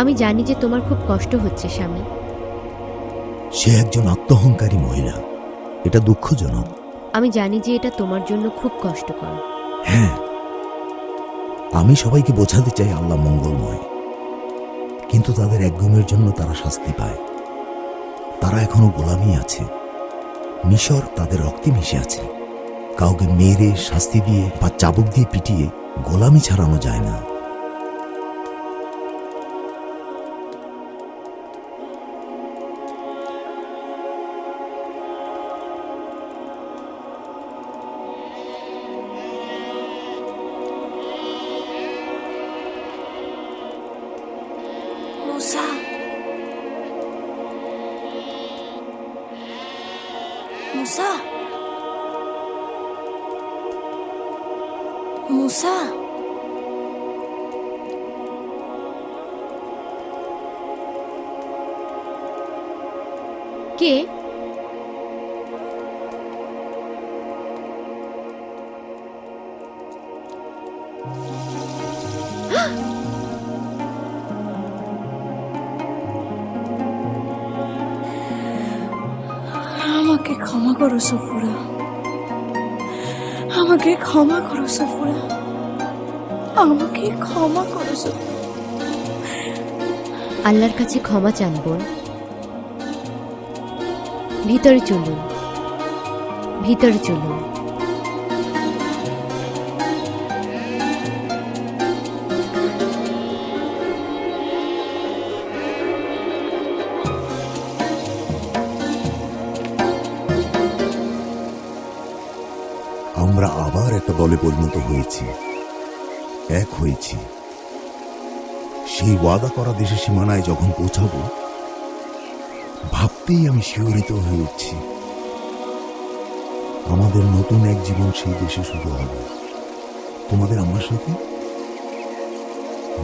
আমি জানি যে তোমার খুব কষ্ট হচ্ছে স্বামী। সে একজন আত্মহংকারী মহিলা। এটা দুঃখজনক। আমি জানি যে এটা তোমার জন্য খুব কষ্টকর। হ্যাঁ। আমি সবাইকে বোঝাতে চাই আল্লাহ মঙ্গলময়। কিন্তু তাদের একগুমের জন্য তারা শাস্তি পায়। তারা এখনও গোলামি আছে। মিশর তাদের রক্তে মিশে আছে। কাউকে মেরে শাস্তি দিয়ে বা চাবুক দিয়ে পিটিয়ে গোলামি ছাড়ানো যায় না। মুসা মুসা কে ক্ষমা করো সফুরা। আমাকে ক্ষমা করো সফুরা। আমাকে ক্ষমা করো সফুরা। আল্লাহর কাছে ক্ষমা চান বোন। ভিতরে চলুন। ভিতরে চলুন। আবার একটা দলে পরিণত হয়েছি। এক হয়েছি। সেই ওয়াদা করা দেশের সীমানায় যখন পৌঁছাবো, ভাবতেই আমি শিহরিত হয়ে উঠছি। আমাদের নতুন এক জীবন সেই দেশে শুরু হবে। তোমাদের আমার সাথে?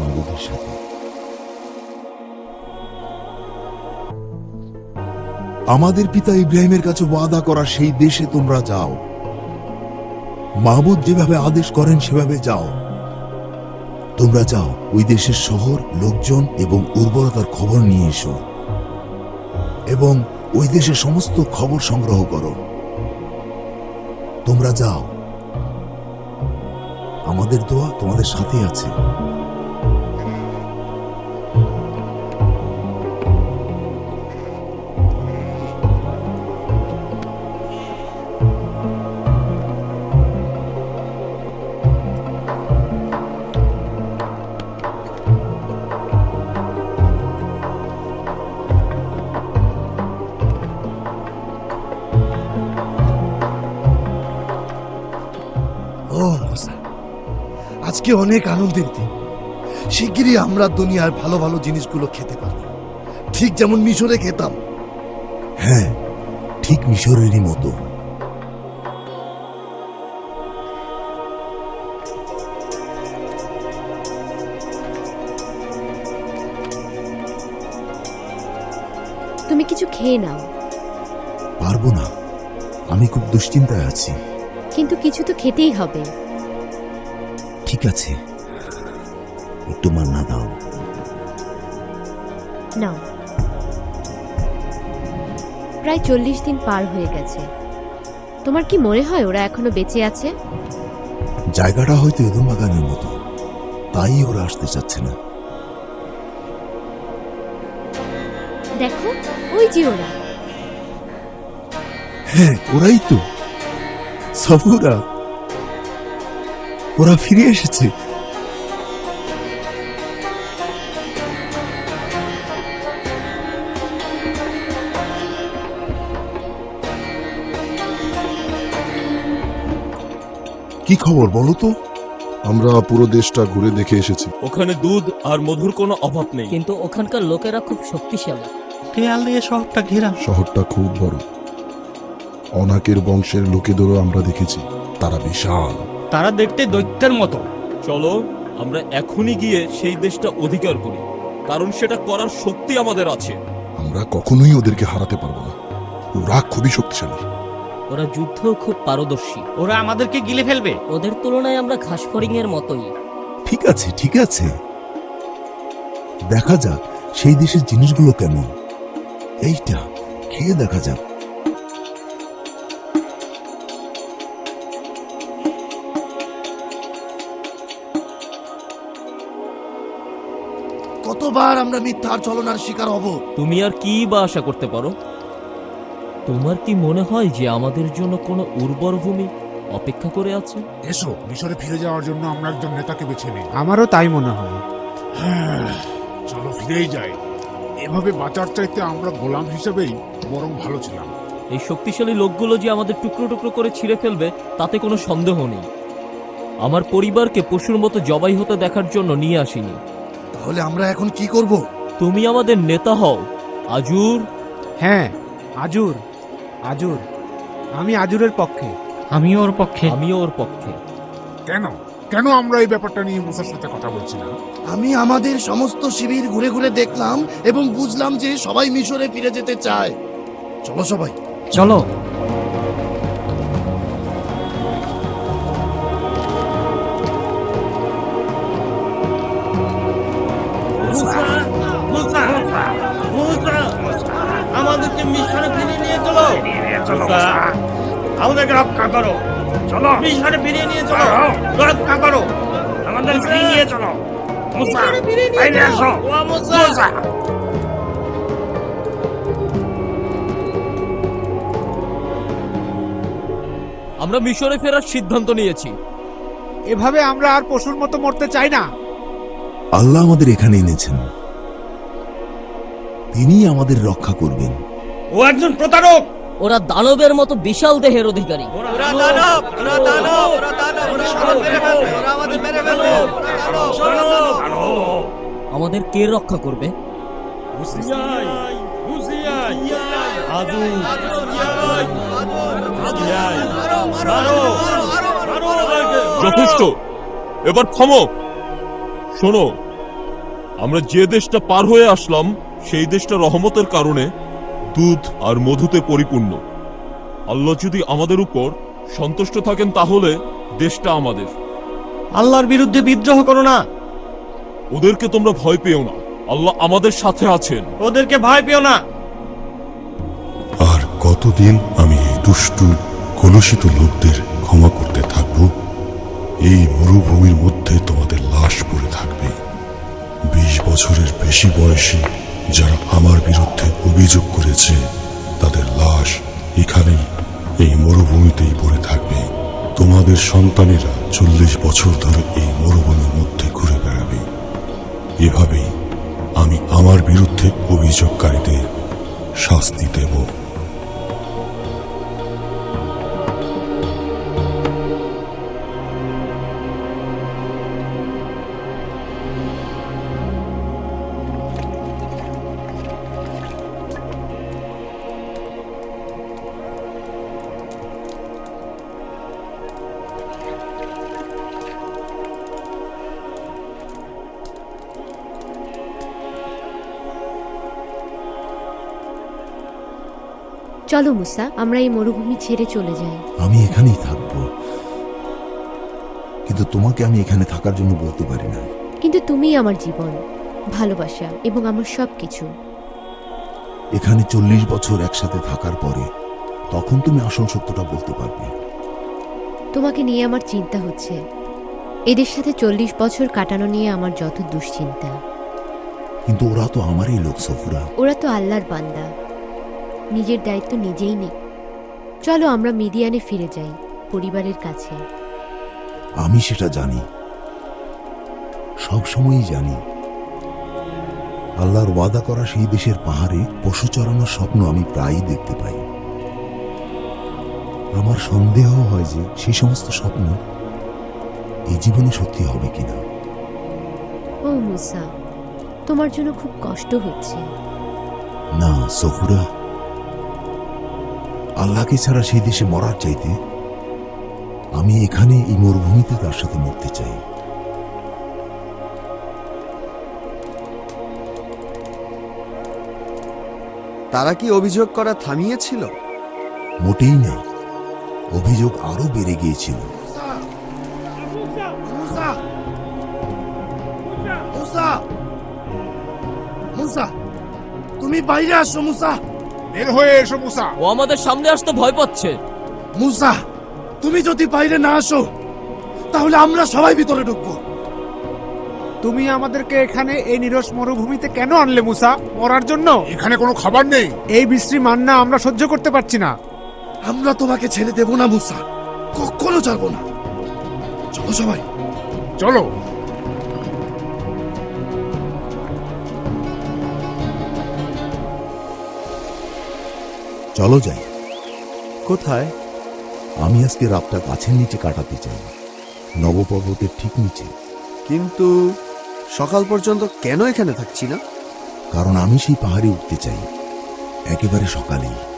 নবদের সাথে? আমাদের পিতা ইব্রাহিমের কাছে ওয়াদা করা সেই দেশে তোমরা যাও। মাহবুদ যেভাবে আদেশ করেন, সেভাবে যাও। তোমরা যাও, ওই দেশের শহর, লোকজন এবং উর্বরতার খবর নিয়ে এসো। এবং ওই দেশের সমস্ত খবর সংগ্রহ করো। তোমরা যাও। আমাদের দোয়া তোমাদের সাথে আছে। আজকে অনেক আনন্দের দিন। শিগগিরই আমরা দুনিয়ার ভালো ভালো জিনিসগুলো খেতে পারব। ঠিক যেমন মিশরে খেতাম। হ্যাঁ ঠিক মিশরেরই মতো। তুমি কিছু খেয়ে নাও। পারব না। আমি খুব দুশ্চিন্তায় আছি। কিন্তু কিছু তো খেতেই হবে। ঠিক আছে। একটু মান্না দাও। নাও। প্রায় চল্লিশ দিন পার হয়ে গেছে। তোমার কি মনে হয় ওরা এখনও বেঁচে আছে? জায়গাটা হয়তো এদম বাগানের মতো। তাই ওরা আসতে চাচ্ছে না। দেখো ওই যে ওরা। হ্যাঁ ওরাই তো। সফুরা ওরা ফিরে এসেছে। কি খবর বলো তো? আমরা পুরো দেশটা ঘুরে দেখে এসেছি। ওখানে দুধ আর মধুর কোনো অভাব নেই। কিন্তু ওখানকার লোকেরা খুব শক্তিশালী। দেয়াল দিয়ে শহরটা ঘেরা। শহরটা খুব বড়। অনাকের বংশের লোকেদেরও আমরা দেখেছি। তারা বিশাল। তারা দেখতে দৈত্যের মতো। চলো আমরা এখনই গিয়ে সেই দেশটা অধিকার করি কারণ সেটা করার শক্তি আমাদের আছে। আমরা কখনোই ওদেরকে হারাতে পারব না। ওরা খুবই শক্তিশালী। ওরা যুদ্ধেও খুব পারদর্শী। ওরা আমাদেরকে গিলে ফেলবে। ওদের তুলনায় আমরা ঘাসফড়িং এর মতোই। ঠিক আছে ঠিক আছে। দেখা যাক সেই দেশের জিনিসগুলো কেমন। এইটা খেয়ে দেখা যাক। কতবার আমরা মিথ্যার চলনার শিকার হব? তুমি আর কি বা আশা করতে পারো? তোমার কি মনে হয় যে আমাদের জন্য কোনো উর্বর ভূমি অপেক্ষা করে আছে? এসো মিশরে ফিরে যাওয়ার জন্য আমরা একজন নেতাকে বেছে নিই। আমারও তাই মনে হয়। হ্যাঁ, চলো ফিরেই যাই। এভাবে বাঁচার চাইতে আমরা গোলাম হিসেবেই বরং ভালো ছিলাম। এই শক্তিশালী লোকগুলো যে আমাদের টুকরো টুকরো করে ছিঁড়ে ফেলবে তাতে কোনো সন্দেহ নেই। আমার পরিবারকে পশুর মতো জবাই হতে দেখার জন্য নিয়ে আসিনি। তাহলে আমরা এখন কি করব? তুমি আমাদের নেতা হও আজুর। হ্যাঁ আজুর আজুর। আমি আজুরের পক্ষে। আমিও ওর পক্ষে। আমিও ওর পক্ষে। কেন? কেন আমরা এই ব্যাপারটা নিয়ে মুসার সাথে কথা বলছি না? আমি আমাদের সমস্ত শিবির ঘুরে ঘুরে দেখলাম এবং বুঝলাম যে সবাই মিশরে ফিরে যেতে চায়। চলো সবাই। চলো। আমাদেরকে রক্ষা করো। চলো মিশনে ফিরিয়ে নিয়ে চলো রক্ষা করো। আমাদের ফিরিয়ে নিয়ে চলো মুসা বাইরে আসো মুসা। আমরা মিশরে ফেরার সিদ্ধান্ত নিয়েছি। এভাবে আমরা আর পশুর মতো মরতে চাই না। আল্লাহ আমাদের এখানে এনেছেন। তিনি আমাদের রক্ষা করবেন। ও একজন প্রতারক। ওরা দানবের মতো বিশাল দেহের অধিকারী। আমাদের কে রক্ষা করবে? যথেষ্ট। এবার থামো। শোনো আমরা যে দেশটা পার হয়ে আসলাম সেই দেশটা রহমতের কারণে দুধ আর মধুতে পরিপূর্ণ। আল্লাহ যদি আমাদের উপর সন্তুষ্ট থাকেন তাহলে দেশটা আমাদের। আল্লাহর বিরুদ্ধে বিদ্রোহ করো না। ওদেরকে তোমরা ভয় পেও না। আল্লাহ আমাদের সাথে আছেন। ওদেরকে ভয় পেও না। আর কতদিন আমি এই দুষ্টু কলুষিত লোকদের ক্ষমা করতে থাকব? এই মরুভূমির মধ্যে তোমাদের লাশ পড়ে থাকবে। বিশ বছরের বেশি বয়সী যারা আমার বিরুদ্ধে অভিযোগ করেছে, তাদের লাশ এখানেই, এই মরুভূমিতেই পড়ে থাকবে। তোমাদের সন্তানেরা চল্লিশ বছর ধরে এই মরুভূমির মধ্যে ঘুরে বেড়াবে। এভাবেই আমি আমার বিরুদ্ধে অভিযোগকারীদের শাস্তি দেব। চলো মুসা আমরা এই মরুভূমি ছেড়ে চলে যাই। আমি এখানেই থাকব। কিন্তু তোমাকে আমি এখানে থাকার জন্য বলতে পারি না। কিন্তু তুমিই আমার জীবন ভালোবাসা এবং আমার সব কিছু এখানে চল্লিশ বছর একসাথে থাকার পরে তখন তুমি আসল সত্যটা বলতে পারবে। তোমাকে নিয়ে আমার চিন্তা হচ্ছে। এদের সাথে চল্লিশ বছর কাটানো নিয়ে আমার যত দুশ্চিন্তা। কিন্তু ওরা তো আমারই লোক সফুরা। ওরা তো আল্লাহর বান্দা। নিজের দায়িত্ব নিজেই নেই। চলো আমরা মিডিয়ানে ফিরে যাই পরিবারের কাছে। আমি সেটা জানি। সব সময়ই জানি। আল্লাহর ওয়াদা করা সেই দেশের পাহাড়ে পশু চড়ানোর স্বপ্ন আমি প্রায়ই দেখতে পাই। আমার সন্দেহ হয় যে সেই সমস্ত স্বপ্ন এই জীবনে সত্যি হবে কিনা। ও মুসা তোমার জন্য খুব কষ্ট হচ্ছে। না সফুরা আল্লাহকে ছাড়া সেই দেশে মরার চাইতে আমি এখানে এই মরুভূমিতে তার সাথে মরতে চাই। তারা কি অভিযোগ করা থামিয়েছিল? মোটেই না। অভিযোগ আরও বেড়ে গিয়েছিল। মুসা! তুমি বাইরে আসো মুসা! বের হয়ে এসো মুসা। ও আমাদের সামনে আসতে ভয় পাচ্ছে। মুসা তুমি যদি বাইরে না আসো তাহলে আমরা সবাই ভিতরে ঢুকবো। তুমি আমাদেরকে এখানে এই নিরস মরুভূমিতে কেন আনলে মুসা? মরার জন্য? এখানে কোনো খাবার নেই। এই বিশ্রী মান্না আমরা সহ্য করতে পারছি না। আমরা তোমাকে ছেড়ে দেব না মুসা। কখনো ছাড়বো না। চলো সবাই। চলো। চলো যাই। কোথায়? আমি আজকে রাতটা গাছের নিচে কাটাতে চাই। নবপর্বতের ঠিক নিচে। কিন্তু সকাল পর্যন্ত কেন এখানে থাকছি না? কারণ আমি সেই পাহাড়ে উঠতে চাই। একেবারে সকালেই।